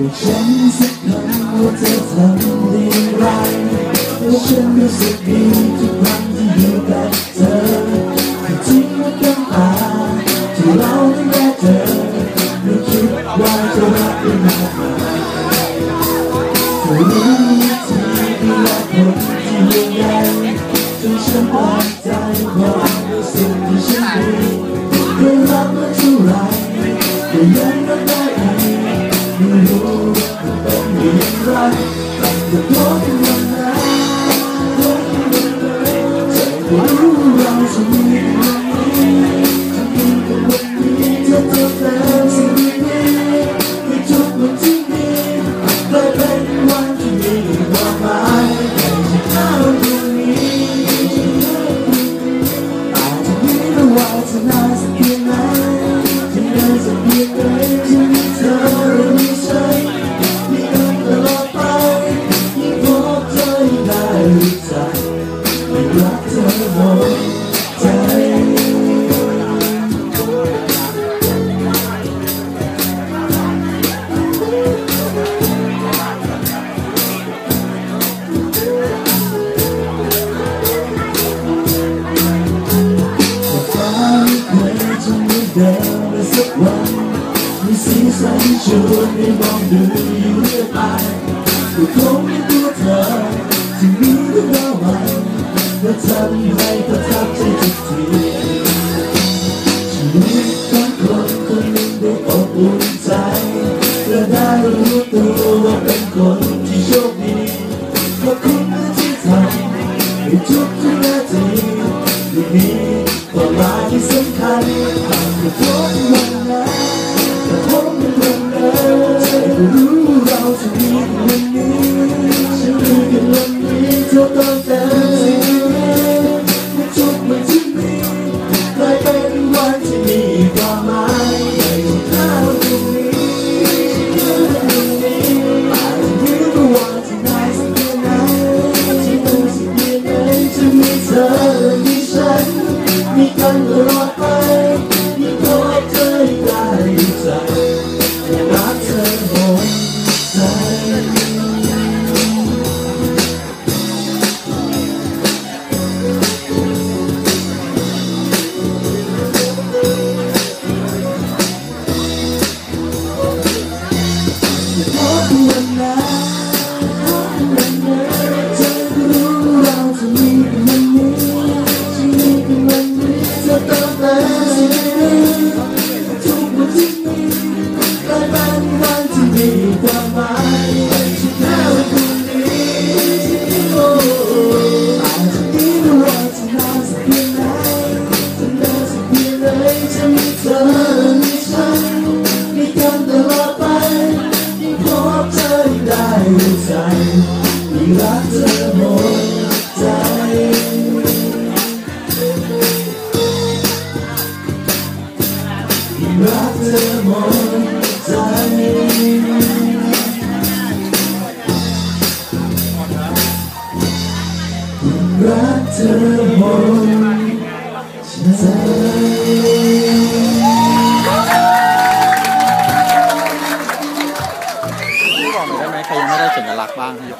บอกฉันสักคำว่าเธอทำได้ไรว่าฉันรู้สึกดีทุกครั้งที่อยู่กับเธอที่จริงมันก็ตาที่เราได้แค่เจอไม่คิดว่าจะรักได้มากมายเธอรู้วิธีดูแลคนที่ยังไงจนฉันพอใแต่พ ชวนให้มองดูอยู่เรื่อยไปก็คงมีตัวเธอที่มีทุกระวัน และทำให้ประทับใจทุกทีชีวิตของคนคนหนึ่งด้อบอุ่นใจและได้รู้ตัวว่าเป็นคนที่โชคดีเพราะคุณที่ทำให้ทุกทุกนาทีที่มีความหมายที่สำคัญต่างกับพบวันนั้นแต่พบในวันนั้นใจก็รู้เราจะมีกันวัน มีกันตล จะมีเธอมีฉันมีกันตลอดไปยิ่งพบเธอได้ใจยิ่งรักเธอหมดใจยิ่งรักเธอหมดใจยิ่งรักเธอหมดใจ